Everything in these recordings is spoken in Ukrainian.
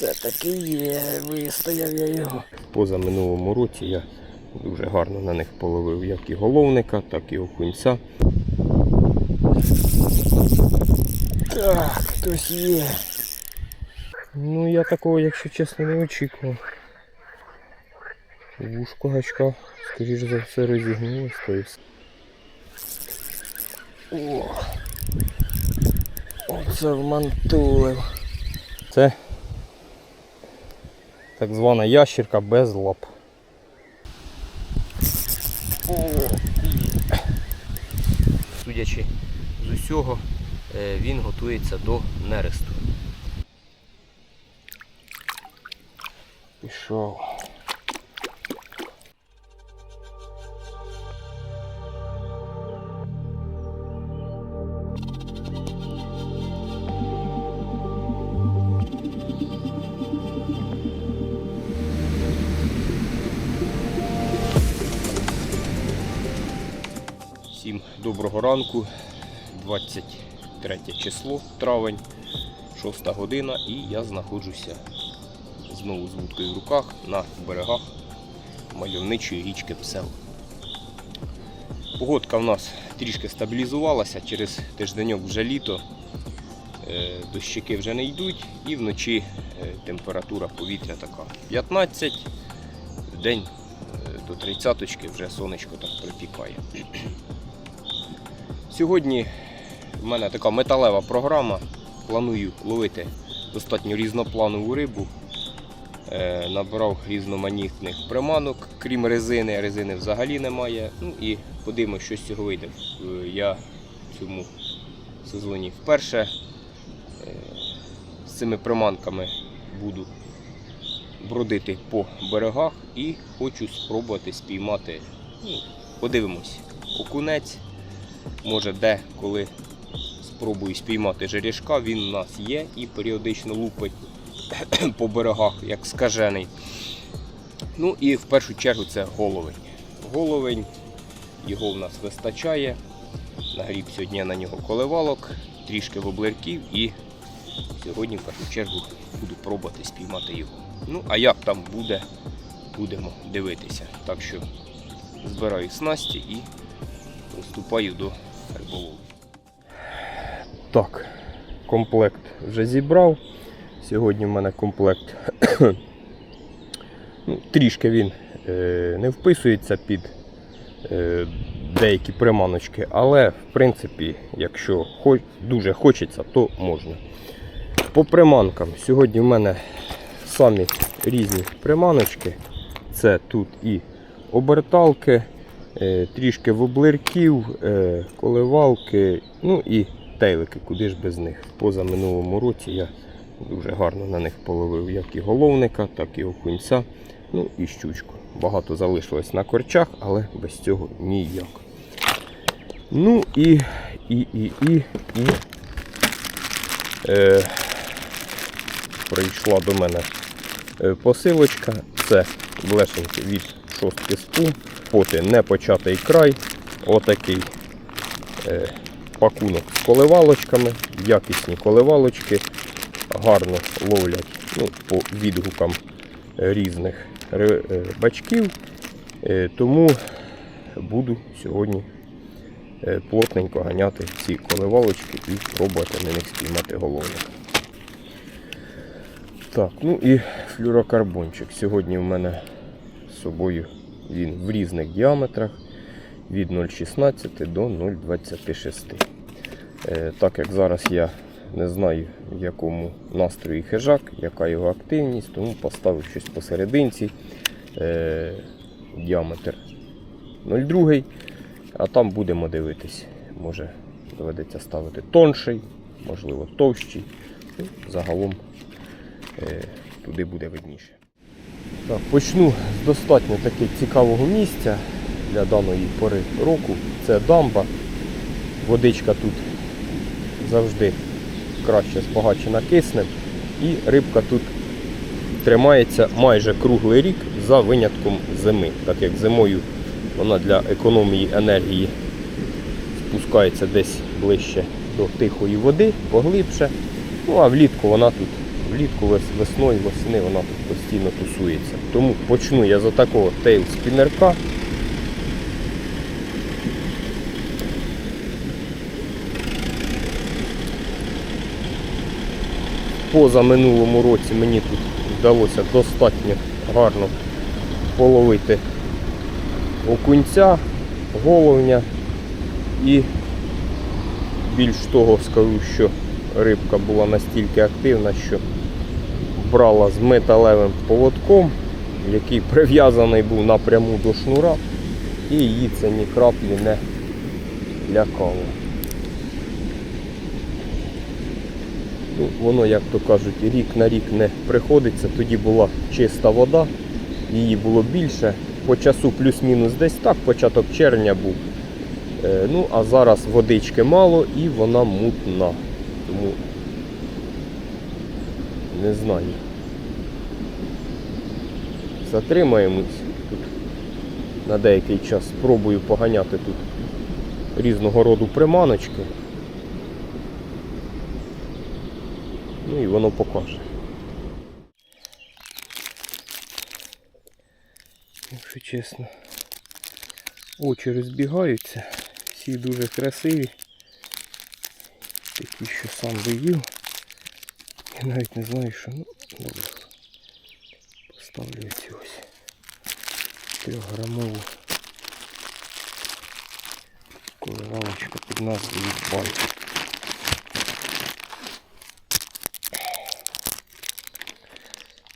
Все-таки є, вистояв я його. Поза минулому році я дуже гарно на них половив як і головника, так і окунця. Так, хтось є. Ну я такого, якщо чесно, не очікував. Вушко гачка, скоріш за все, розігнулось, то все. О! Оце вмантулив. Це так звана ящерка без лап. О! Судячи з усього, е, він готується до нересту. Пішов. Доброго ранку, 23 число, травень, 6 година і я знаходжуся знову з вудкою в руках на берегах мальовничої річки Псел. Погодка в нас трішки стабілізувалася, через тижденьок вже літо, е, дощики вже не йдуть і вночі е, температура повітря така 15, в день е, до 30 вже сонечко так припікає. Сьогодні в мене така металева програма. Планую ловити достатньо різнопланову рибу. Е, набрав різноманітних приманок, крім резини. Резини взагалі немає. Ну і подивимося, що з цього вийде. Е, Я в цьому сезоні вперше е, з цими приманками буду бродити по берегах і хочу спробувати спіймати. Ну, подивимось, окунець. Може де, коли спробую спіймати жерішка, він у нас є і періодично лупить по берегах, як скажений. Ну і в першу чергу це головень. Головень, його в нас вистачає. Нагріб сьогодні на нього коливалок, трішки воблерків і сьогодні в першу чергу буду пробувати спіймати його. Ну, а як там буде, будемо дивитися. Так що збираю снасті і приступаю до риболовлі. Так, комплект вже зібрав. Сьогодні в мене комплект ну, трішки він е, не вписується під е, деякі приманочки, але в принципі, якщо хоч, дуже хочеться, то можна. По приманкам. Сьогодні в мене самі різні приманочки. Це тут і оберталки, трішки воблерків, е, коливалки, ну і тейлики, куди ж без них. Поза минулому році я дуже гарно на них половив як і головника, так і окунця, ну і щучку. Багато залишилось на корчах, але без цього ніяк. Ну і, і, і, і, і е, прийшла до мене е, посилочка. Це блешеньки від шостки спу, поти не початий край. Отакий е, пакунок з коливалочками, якісні коливалочки, гарно ловлять ну, по відгукам різних е, бачків. Е, Тому буду сьогодні е, плотненько ганяти ці коливалочки і пробувати на них спіймати головника. Так, ну і флюрокарбончик. Сьогодні в мене собою він в різних діаметрах від 0,16 до 0,26. Е, Так як зараз я не знаю, в якому настрої хижак, яка його активність, тому поставив щось посерединці. Е, діаметр 0,2, а там будемо дивитись. Може доведеться ставити тонший, можливо товщий. Ну, Загалом е, туди буде видніше. Так, почну з достатньо таки цікавого місця для даної пори року. Це дамба. Водичка тут завжди краще збагачена киснем. І рибка тут тримається майже круглий рік за винятком зими. Так як зимою вона для економії енергії спускається десь ближче до тихої води, поглибше. Ну а влітку вона тут влітку, весною, восени вона тут постійно тусується. Тому почну я з такого тейл спіннерка. Поза минулому році мені тут вдалося достатньо гарно половити окунця, головня і більш того скажу, що рибка була настільки активна, що брала з металевим поводком, який прив'язаний був напряму до шнура, і її це ні краплі не лякало. Ну, воно, як то кажуть, рік на рік не приходиться. Тоді була чиста вода, її було більше. По часу плюс-мінус десь так, початок червня був. Е, ну, а зараз водички мало і вона мутна. Тому не знаю. Затримаємось тут на деякий час. Спробую поганяти тут різного роду приманочки. Ну і воно покаже. Якщо чесно, очі розбігаються, всі дуже красиві. Такі, що сам виїв. Я навіть не знаю, що. Ну. Поставлю цю ось трьохграмову коливалочку під назвою банк.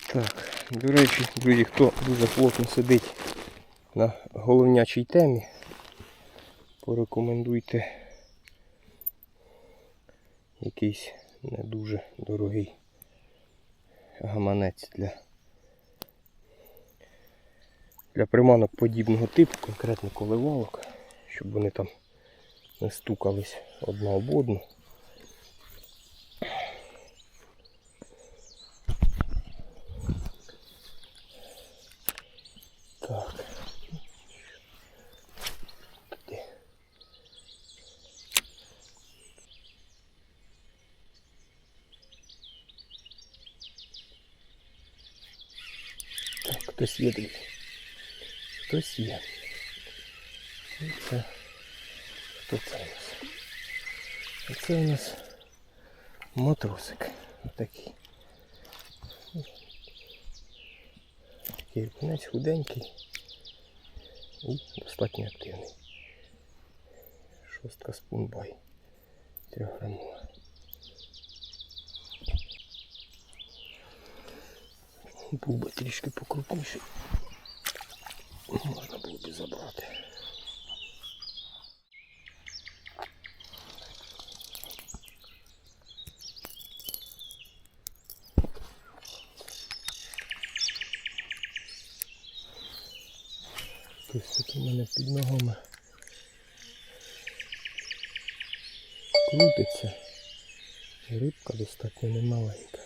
Так, до речі, друзі, хто дуже плотно сидить на головнячій темі, порекомендуйте якийсь не дуже дорогий гаманець для, для приманок подібного типу, конкретно коливалок, щоб вони там не стукались одна об одну. Так. Де? Так, хтось є. І Це. Хто це у нас? А Це у нас матросик. Такий. Кінець худенький і достатньо активний. Шостка спунбай. Трьохграмова. Був би трішки покрупніший. Можна було б забрати. Ось тут у мене під ногами крутиться. Рибка достатньо немаленька.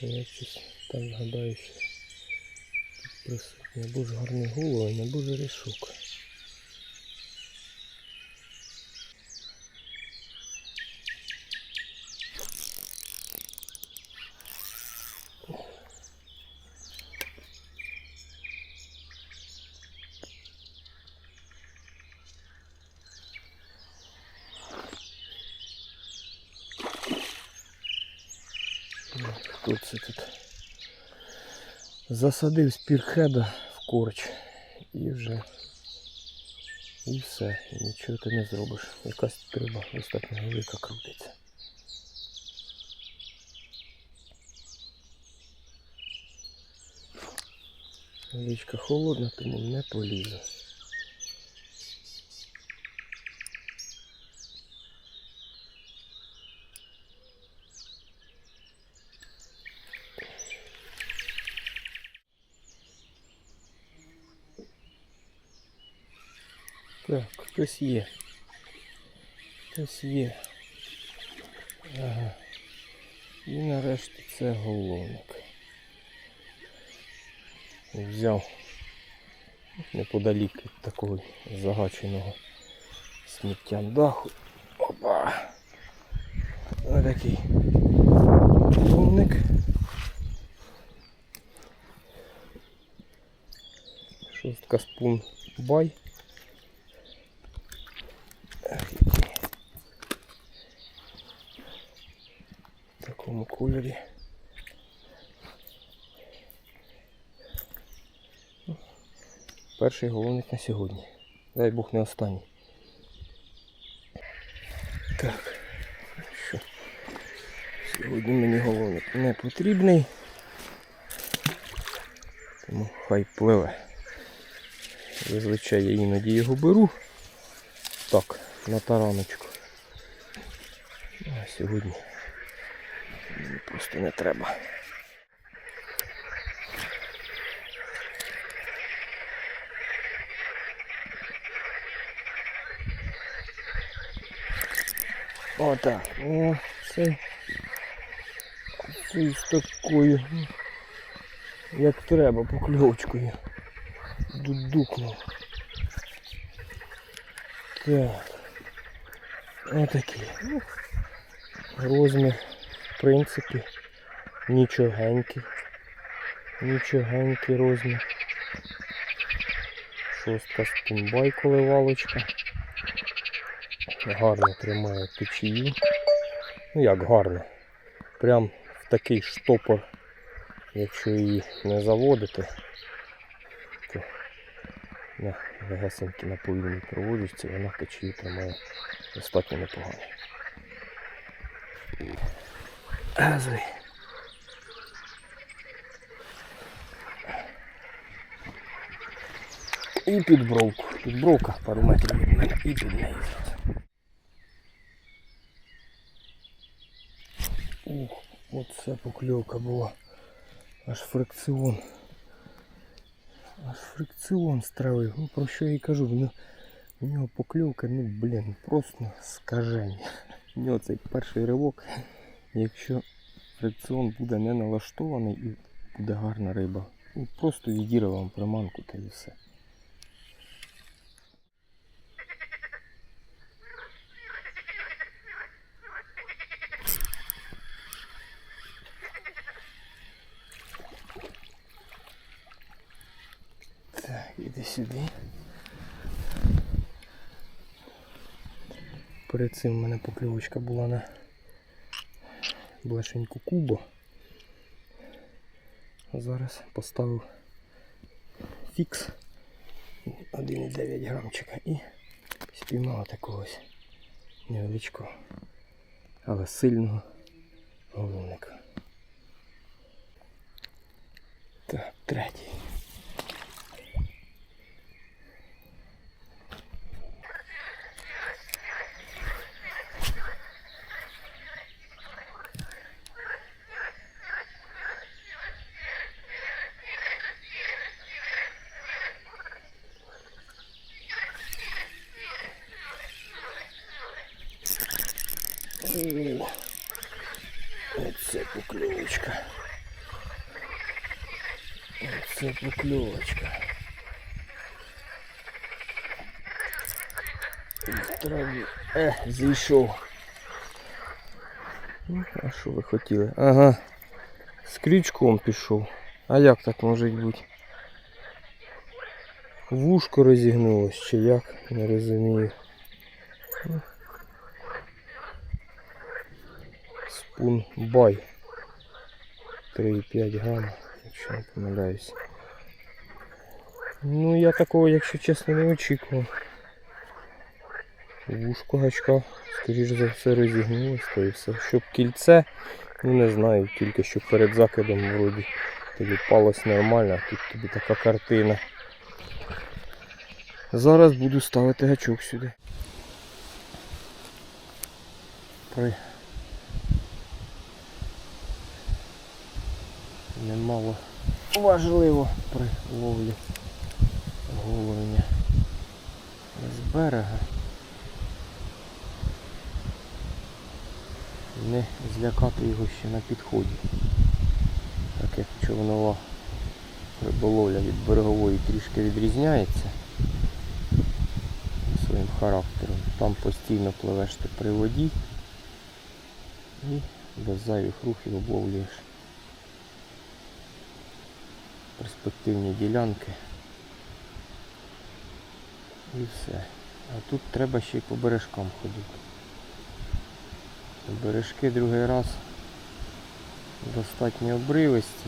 Я щось так гадаю, що тут присутня або ж гарний головень, або ж рішок. Хто це тут? Засадив спірхеда в корч і вже і все, і нічого ти не зробиш. Якась треба достатньо велика крутиться. Річка холодна, тому не полізу. щось є. Щось є. Ага. І нарешті це головник. Взяв неподалік від такого загаченого сміття даху. Опа! Ось такий головник. Шостка спун бай. Такому кольорі. Перший головник на сьогодні. Дай Бог не останній. Так. Що? Сьогодні мені головник не потрібний. Тому хай пливе. Зазвичай я іноді його беру. Так, на тараночку. А сьогодні мені просто не треба. Отак. О, це, це з такою. ну, Як треба, покльовочкою. Дудукнув. Так. Отакий. Ну, розмір, в принципі, нічогенький. Нічогенький розмір. Шостка спінбай коливалочка. Гарно тримає течію. Ну як гарно. Прям в такий штопор, якщо її не заводити, то на легесенькі на повільній проводочці вона течію тримає достатньо непогано. Газуй. І під бровку. Під бровка пару метрів від мене і під неї. Ух, оце покльовка була. Аж фрикціон. Аж фрикціон стравив. Ну про що я і кажу, в нього, в нього покльовка, ну блін, просто скаження. В нього цей перший ривок, Якщо фрикціон буде не налаштований і буде гарна риба. Ну, просто відірве вам приманку та і все. Так, іди сюди. Перед цим в мене покльовочка була на блешеньку кубо. Зараз поставив фікс 1,9 грамчика і спіймала такогось невеличкого, але сильного головника. Так, третій. О, оце покльовочка. Оце покльовочка. Траві. Е, зійшов. Ну, а що ви хотіли? Ага. З крючком пішов. А як так може бути? Вушко розігнулось чи як? Не розумію. Спун бай. 3,5 грам, якщо не помиляюсь. Ну я такого, якщо чесно, не очікував. Вушко гачка, скоріш за все, розігнулось, то і все. Щоб кільце, ну не знаю, тільки що перед закидом вроді тобі палось нормально, а тут тобі така картина. Зараз буду ставити гачок сюди. При немало важливо при ловлі головня з берега. Не злякати його ще на підході. Так як човнова риболовля від берегової трішки відрізняється своїм характером. Там постійно пливеш ти при воді і без зайвих рухів обловлюєш перспективні ділянки. І все. А тут треба ще й по бережкам ходити. Бережки другий раз достатньо обривисті,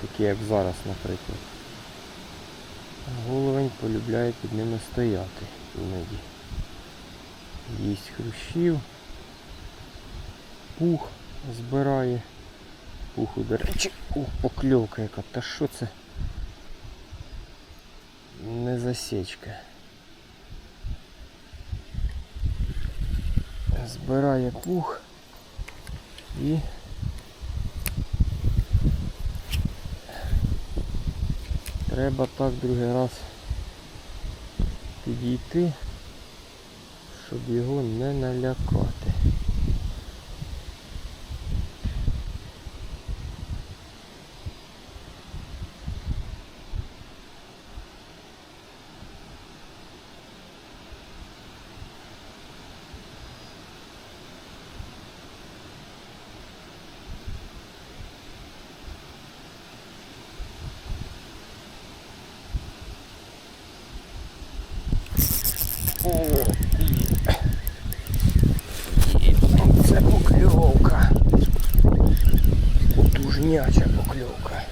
такі як зараз, наприклад. А Головень полюбляє під ними стояти іноді. Їсть хрущів, пух збирає. Пуху, до речі, ух, покльовка яка. Та що це? Не засічка. Збирає пух і треба так другий раз підійти, щоб його не налякати. О, і це покльовка. Потужняча покльовка.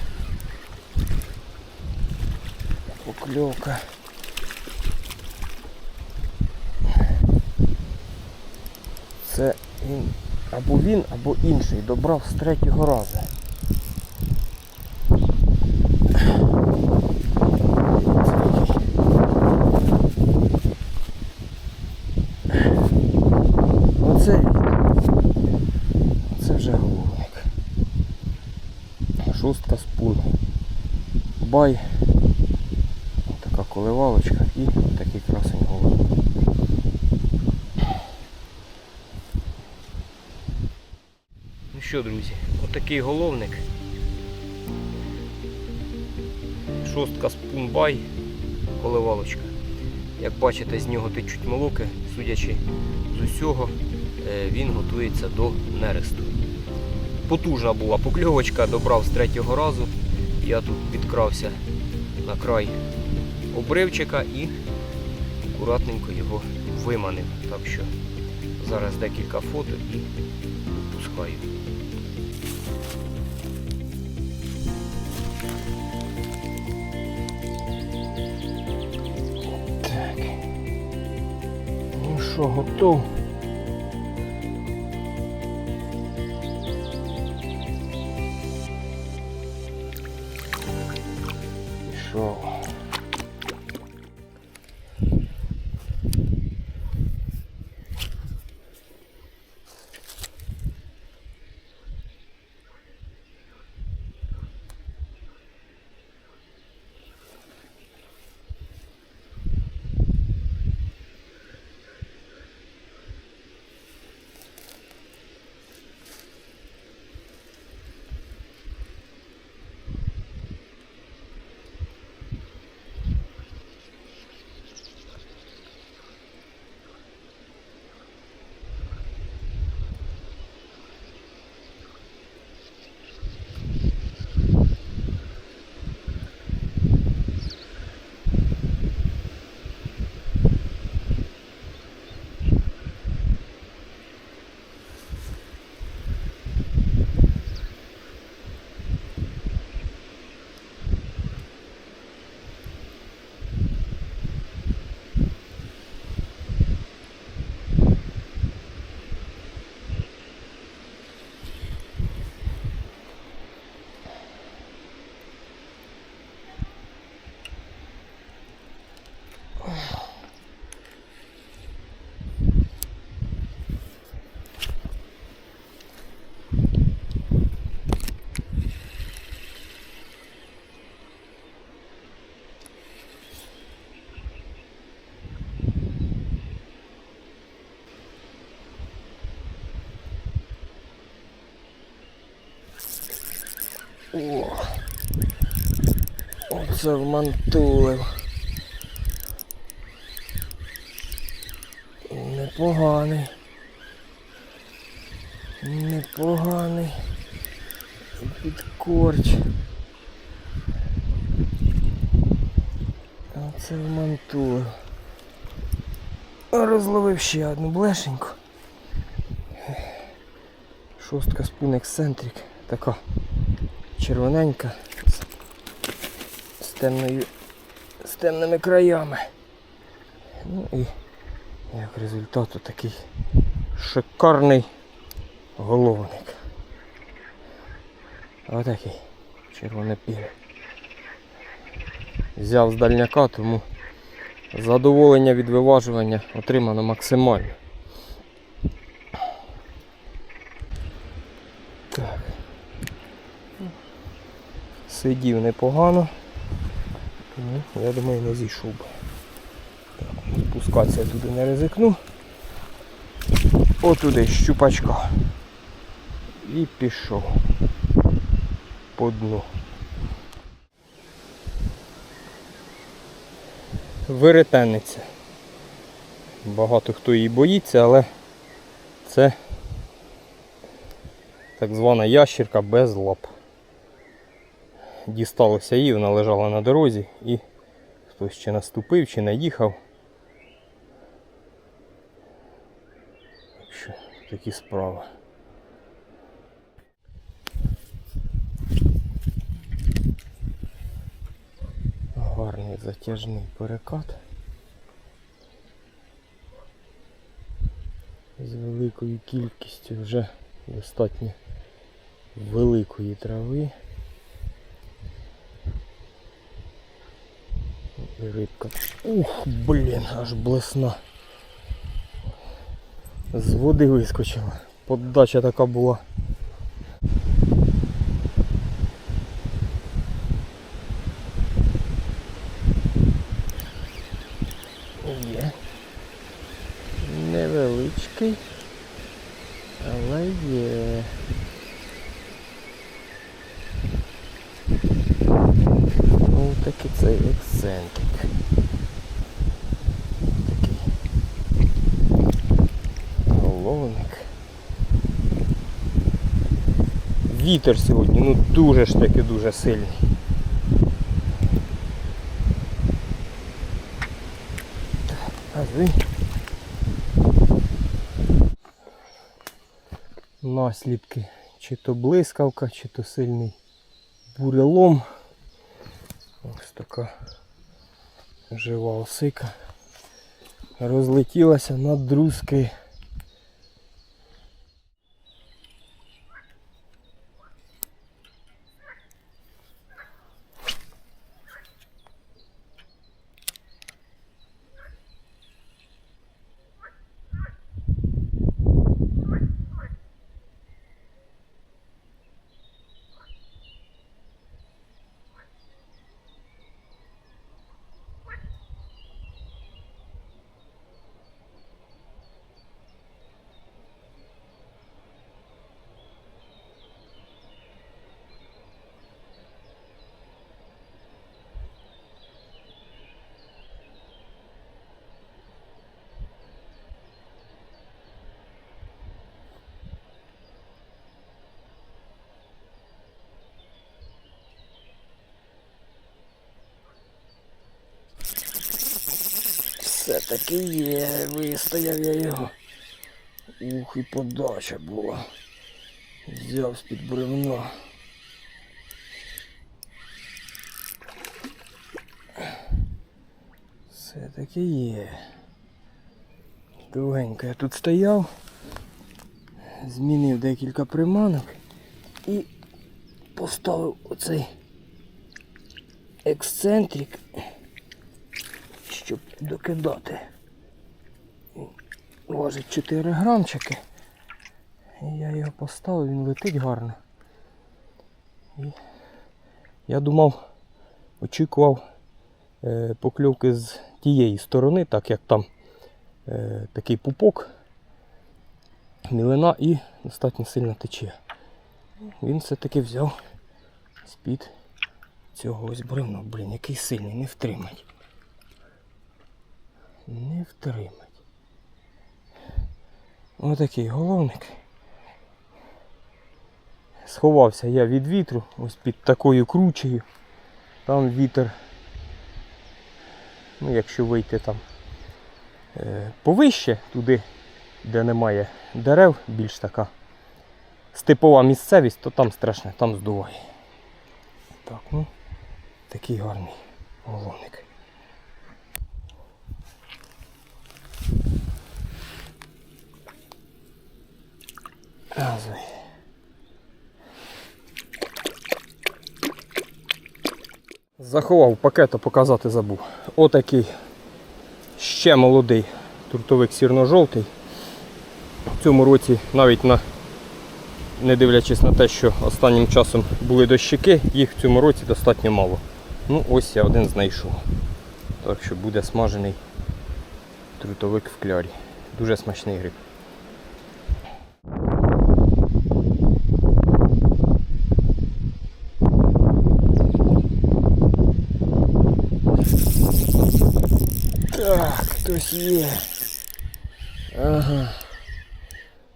Покльовка. Це він або він, або інший добрав з третього разу. Оце він. Це вже головник. Шостка спун. Бай. Така коливалочка і такий красень головник. Ну що, друзі, отакий головник. Шостка спун бай, коливалочка. Як бачите, з нього течуть молоки, судячи з усього, е, він готується до нересту. Потужна була покльовочка, добрав з третього разу. Я тут підкрався на край обривчика і акуратненько його виманив. Так що зараз декілька фото і відпускаю. Що, готов? Пішов. О, оце вмантулив. Непоганий. Непоганий. Під корч. Оце вмантулив. розловив ще одну блешеньку. Шостка спун ексцентрик. Така червоненька з, темною з темними краями. Ну і як результат такий шикарний головник. Отакий червонопілий. Взяв з дальняка, тому задоволення від виважування отримано максимально. Сидів непогано. Ну, я думаю, не зійшов би. Так, спускатися я туди не ризикну. Отуди щупачка. І пішов по дну. Веретенниця. Багато хто її боїться, але це так звана ящірка без лап. Дісталося їй, вона лежала на дорозі і хтось чи наступив, чи наїхав. Так такі справи. Гарний затяжний перекат. З великою кількістю вже достатньо великої трави. І рибка. Ух, блін, аж блесна. З води вискочила. Поддача така була. Є. Невеличкий, але є. Ну такий цей ексцентрик. Такий головник. Вітер сьогодні, ну дуже ж таки дуже сильний. Наслідки. Чи то блискавка, чи то сильний бурелом. Ось така жива осика. Розлетілася на друзки. Все-таки є, вистояв я його. Ух, і подача була. Взяв з-під бревна. Все-таки є. Довгенько я тут стояв, змінив декілька приманок і поставив оцей ексцентрик щоб докидати. Важить 4 грамчики. І я його поставив, він летить гарно. І я думав, очікував е, покльовки з тієї сторони, так як там е, такий пупок, мілина і достатньо сильно тече. Він все-таки взяв з-під цього ось бревна. Блін, який сильний, не втримать не втримать. Отакий головник. Сховався я від вітру, ось під такою кручею. Там вітер, ну якщо вийти там е, повище, туди, де немає дерев, більш така степова місцевість, то там страшне, там здуває. Так, ну, такий гарний головник. Газуй. Заховав пакет, а показати забув. Отакий ще молодий трутовик сірно-жовтий. В цьому році навіть на, не дивлячись на те, що останнім часом були дощики, їх в цьому році достатньо мало. Ну ось я один знайшов. Так що буде смажений трутовик в клярі. Дуже смачний гриб. Так, хтось є. Ага.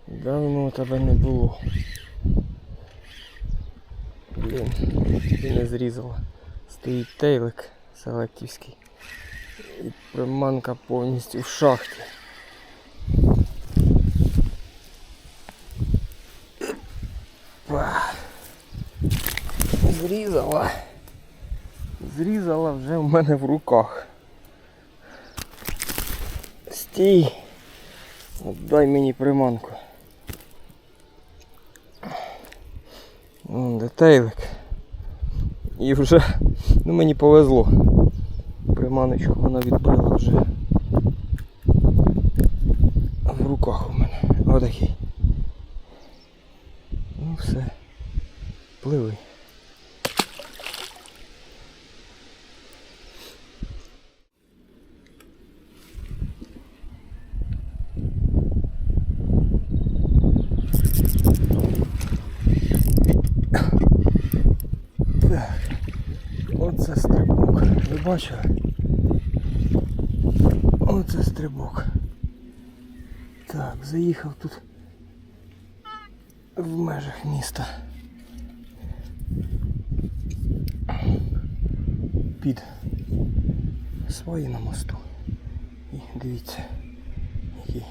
Давно тебе не було. Блін, ти не зрізала. Стоїть тейлик селектівський. І приманка повністю в шахті. Зрізала. Зрізала вже в мене в руках. Стій. Дай мені приманку. Вон детейлик. І вже ну мені повезло. Приманочку вона відбила вже. В руках у мене. Отакий. Ну все. Пливи. Так. Оце стрибок. Ви бачили? Оце стрибок. Так, заїхав тут в межах міста. Під свої на мосту. І дивіться, який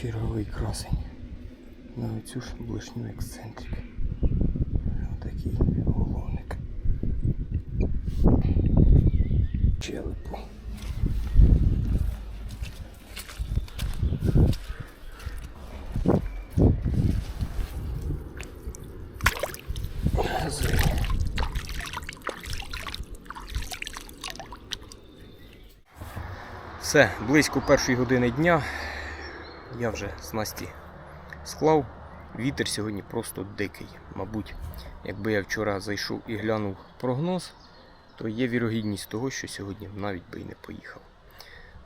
черговий красень. На оцю ж блишню ексцентрик. Отакий головник. Челепу. Газуй. Все, близько першої години дня. Я вже снасті склав. Вітер сьогодні просто дикий. Мабуть, якби я вчора зайшов і глянув прогноз, то є вірогідність того, що сьогодні навіть би і не поїхав.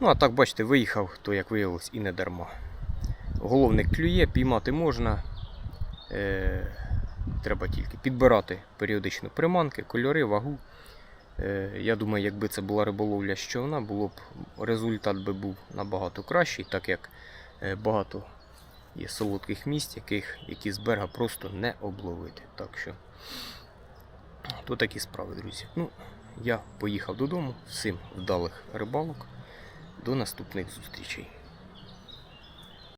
Ну, а так, бачите, виїхав, то як виявилось, і не дарма. Головник клює, піймати можна. Е, треба тільки підбирати періодично приманки, кольори, вагу. Е, я думаю, якби це була риболовля з було б результат би був набагато кращий, так як е, багато є солодких місць, яких, які з берега просто не обловити. Так що то такі справи, друзі. Ну, я поїхав додому. Всім вдалих рибалок. До наступних зустрічей.